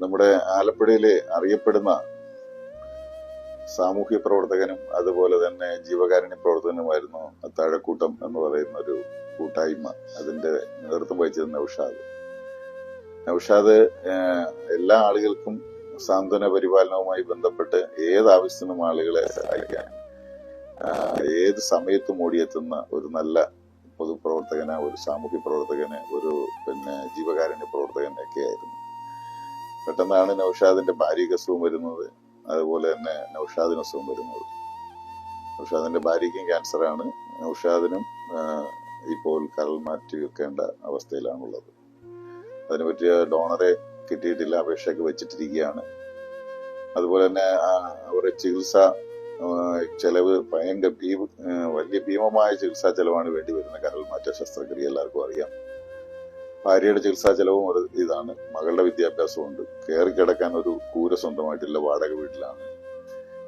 നമ്മുടെ ആലപ്പുഴയിലെ അറിയപ്പെടുന്ന സാമൂഹ്യ പ്രവർത്തകനും അതുപോലെ തന്നെ ജീവകാരുണ്യ പ്രവർത്തകനുമായിരുന്നു അത്താഴക്കൂട്ടം എന്ന് പറയുന്ന ഒരു കൂട്ടായ്മ അതിന്റെ നേതൃത്വം വഹിച്ചത് നൌഷാദ്. നൌഷാദ് എല്ലാ ആളുകൾക്കും സാന്ത്വന പരിപാലനവുമായി ബന്ധപ്പെട്ട് ഏത് ആവശ്യത്തിനും ആളുകളെ സഹായിക്കാൻ ഏത് സമയത്തും ഓടിയെത്തുന്ന ഒരു നല്ല പൊതുപ്രവർത്തകന് ഒരു സാമൂഹ്യ പ്രവർത്തകന് ഒരു പിന്നെ ജീവകാരുണ്യ പ്രവർത്തകനൊക്കെ ആയിരുന്നു. പെട്ടെന്നാണ് നൌഷാദിന്റെ ഭാര്യയ്ക്ക് അസുഖം വരുന്നത്. അതുപോലെ തന്നെ നൌഷാദിന് അസുഖം വരുന്നത്. നൌഷാദിന്റെ ഭാര്യയ്ക്കും ക്യാൻസറാണ്. നൌഷാദിനും ഇപ്പോൾ കരൾ മാറ്റി വെക്കേണ്ട അവസ്ഥയിലാണുള്ളത്. അതിനെ പറ്റിയ ഡോണറെ കിട്ടിയിട്ടില്ല അപേക്ഷയൊക്കെ വെച്ചിട്ടിരിക്കുകയാണ്. അതുപോലെ തന്നെ അവരുടെ ചികിത്സ ചെലവ് ഭയങ്കര ഭീ വലിയ ഭീമമായ ചികിത്സാ ചെലവാണ് വേണ്ടി വരുന്ന കരൾ മാറ്റ ശസ്ത്രക്രിയ എല്ലാവർക്കും അറിയാം. ഭാര്യയുടെ ചികിത്സാ ചെലവും ഒരു ഇതാണ്. മകളുടെ വിദ്യാഭ്യാസമുണ്ട് കയറി കിടക്കാൻ ഒരു കൂര സ്വന്തമായിട്ടില്ല വാടക വീട്ടിലാണ്.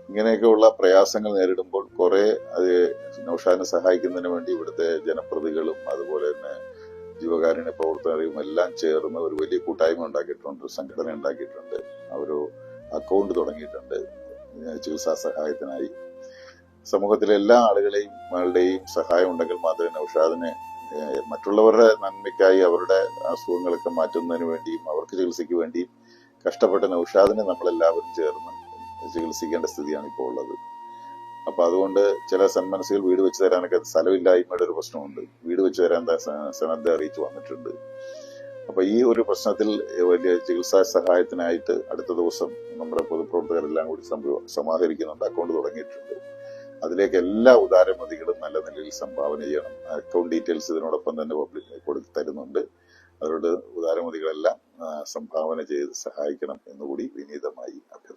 ഇങ്ങനെയൊക്കെയുള്ള പ്രയാസങ്ങൾ നേരിടുമ്പോൾ കുറെ അത് നൌഷാദിനെ സഹായിക്കുന്നതിന് വേണ്ടി ഇവിടുത്തെ ജനപ്രതികളും അതുപോലെ തന്നെ ജീവകാരുണ്യ പ്രവർത്തകരും എല്ലാം ചേർന്ന് ഒരു വലിയ കൂട്ടായ്മ ഉണ്ടാക്കിയിട്ടുണ്ട് സംഘടന ഉണ്ടാക്കിയിട്ടുണ്ട്. ഒരു അക്കൗണ്ട് തുടങ്ങിയിട്ടുണ്ട്. ചികിത്സാ സഹായത്തിനായി. സമൂഹത്തിലെ എല്ലാ ആളുകളെയും ആളുടെയും സഹായം ഉണ്ടെങ്കിൽ മാത്രമേ നൌഷാദിനെ മറ്റുള്ളവരുടെ നന്മയ്ക്കായി അവരുടെ അസുഖങ്ങളൊക്കെ മാറ്റുന്നതിന് വേണ്ടിയും അവർക്ക് ചികിത്സയ്ക്ക് വേണ്ടിയും കഷ്ടപ്പെട്ട നൌഷാദിനെ നമ്മളെല്ലാവരും ചേർന്ന് ചികിത്സിക്കേണ്ട സ്ഥിതിയാണ് ഇപ്പോൾ ഉള്ളത്. അപ്പൊ അതുകൊണ്ട് ചില സന്മനസ്സുകൾ വീട് വെച്ച് തരാനൊക്കെ സ്ഥലമില്ലായ്മയുടെ ഒരു പ്രശ്നമുണ്ട്. വീട് വെച്ച് തരാൻ സന്നദ്ധ അറിയിച്ചു വന്നിട്ടുണ്ട്. അപ്പൊ ഈ ഒരു പ്രശ്നത്തിൽ വലിയ ചികിത്സാ സഹായത്തിനായിട്ട് അടുത്ത ദിവസം നമ്മുടെ പൊതുപ്രവർത്തകരെല്ലാം കൂടി സമാഹരിക്കുന്നുണ്ട്. അക്കൗണ്ട് തുടങ്ങിയിട്ടുണ്ട്. അതിലേക്ക് എല്ലാ ഉദാരമതികളും നല്ല നിലയിൽ സംഭാവന ചെയ്യണം. അക്കൗണ്ട് ഡീറ്റെയിൽസ് ഇതിനോടൊപ്പം തന്നെ പബ്ലിക് കൊടുത്ത് തരുന്നുണ്ട്. അവരോട് ഉദാരമതികളെല്ലാം സംഭാവന ചെയ്ത് സഹായിക്കണം എന്നുകൂടി വിനീതമായി അഭ്യർത്ഥിക്കുന്നു.